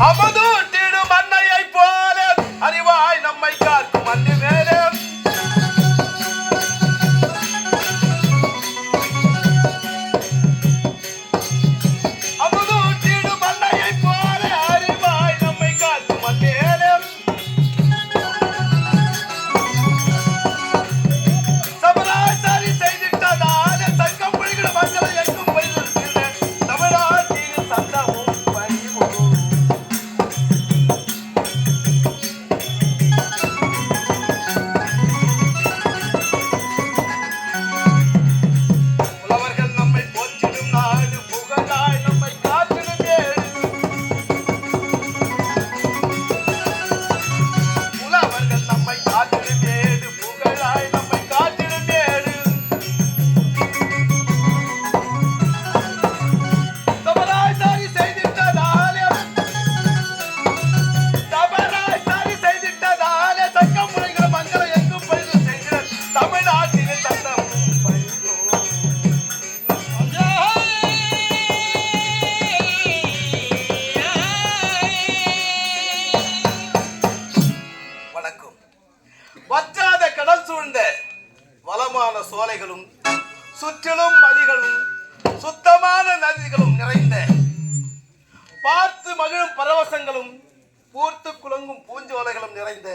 Ama dur நிறைந்த பார்த்து மகிழும் பரவசங்களும் பூர்த்து குலங்கும் பூஞ்சோலைகளும் நிறைந்த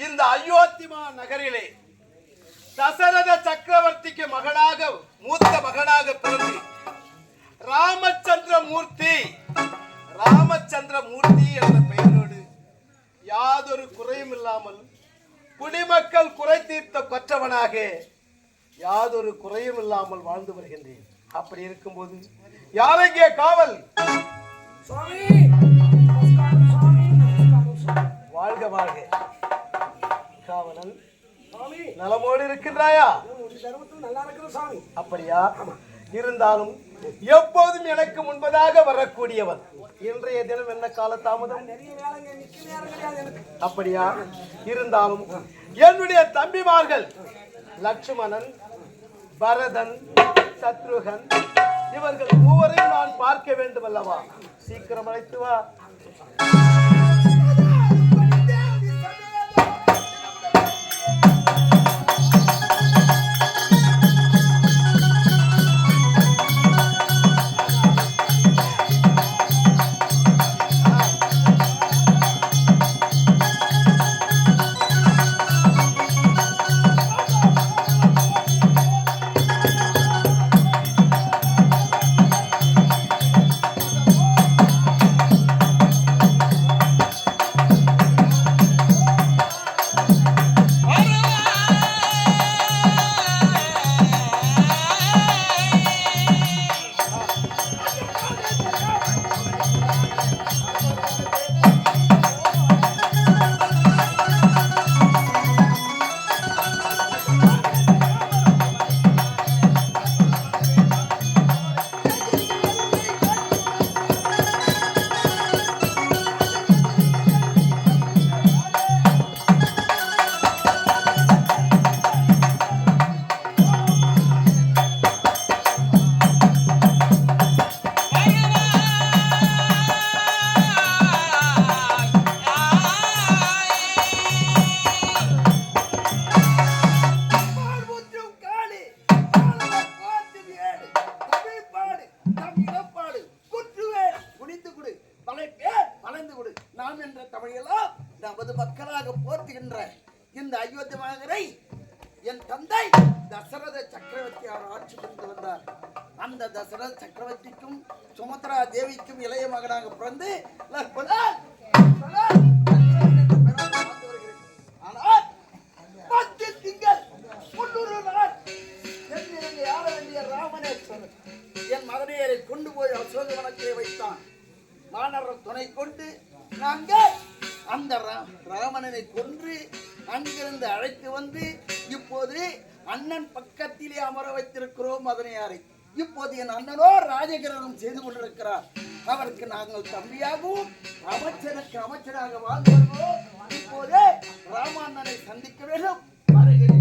இந்த அயோத்திமா நகரிலே தசரத சக்கரவர்த்திக்கு மகனாக மூத்த மகனாக பிறந்து ராமச்சந்திர மூர்த்தி ராமச்சந்திர மூர்த்தி என்ற பெயரோடு யாதொரு குறையும் இல்லாமல் குடிமக்கள் குறை தீர்த்த கொற்றவனாக யாதொரு குறையும் இல்லாமல் வாழ்ந்து வருகின்றேன். அப்படி இருக்கும்போது யாரெங்கே காவல்? வாழ்க வாழ்க. காவலன் நலமோடு இருக்கின்றாயா? அப்படியா? இருந்தாலும் எப்போதும் எனக்கு முன்பதாக வரக்கூடியவன். இன்றைய தினம் என்ன கால தாமதம்? அப்படியா? இருந்தாலும் என்னுடைய தம்பிமார்கள் லட்சுமணன் பரதன் சத்ருகன் இவர்கள் மூவரையும் நான் பார்க்க வேண்டும் அல்லவா சீக்கிரம் அழைத்து வா. நமது மக்களாக போற்றுகின்ற இந்த அயோத்தி மகரை என் தந்தை தசரத சக்கரவர்த்தி அவர் ஆட்சி புரிந்து வந்தார். அந்த தசரத சக்கரவர்த்திக்கும் சுமத்ரா தேவிக்கும் இளைய மகனாக பிறந்து இப்போது என் அண்ணனோ ராஜகிரணம் செய்து கொண்டிருக்கிறார். அவருக்கு நாங்கள் தம்பியாகவும் அமைச்சருக்கு அமைச்சராக வாழ்ந்து இப்போதே ராமாண்ணனை சந்திக்க வேண்டும். வருகிறேன்.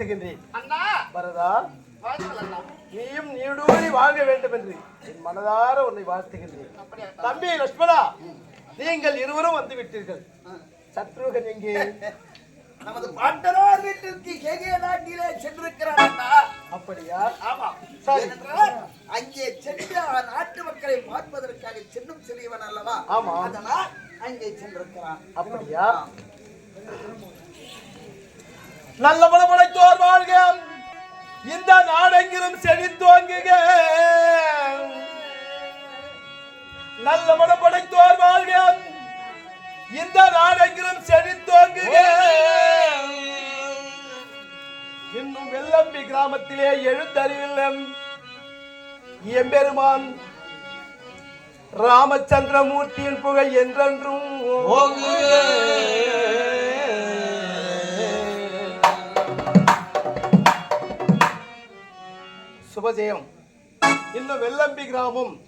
வாழ்த்துகின்றேன். அண்ணா! பரதா நீயும் நீடூழி வாழ வேண்டும் என்று என் மனதார உன்னை வாழ்த்துகின்றேன். அப்படியா தம்பி லட்சுமணா நீங்கள் இருவரும் வந்து விட்டீர்கள். சத்ருகன் எங்கே? நமது பாட்டனார் வீட்டிற்கு கேகே நாட்டிலே சென்றிருக்கிறார் அண்ணா. அப்படியா? ஆமா. அங்கே சென்று அவன் நாட்டு மக்களை பார்ப்பதற்காக சென்னும் சிறியவன் அல்லவா? ஆமா. அதனால் அங்கே சென்றிருக்கிறான். அப்படியா? நல்ல மனமுடைத்தோர் வாழ்க. இந்த நாடெங்கிலும் செழித்தோங்குக நல்ல படைத்தோர் வாழ்க. இந்த நாடெங்கிலும் செழித்தோங்குக இன்னும் வெள்ளம்பி கிராமத்திலே எழுந்தறிவில்லம் எம்பெருமான் ராமச்சந்திரமூர்த்தியின் புகை என்றென்றும். சுபஜெயம். இன்னும் வெள்ளம்பி கிராமம்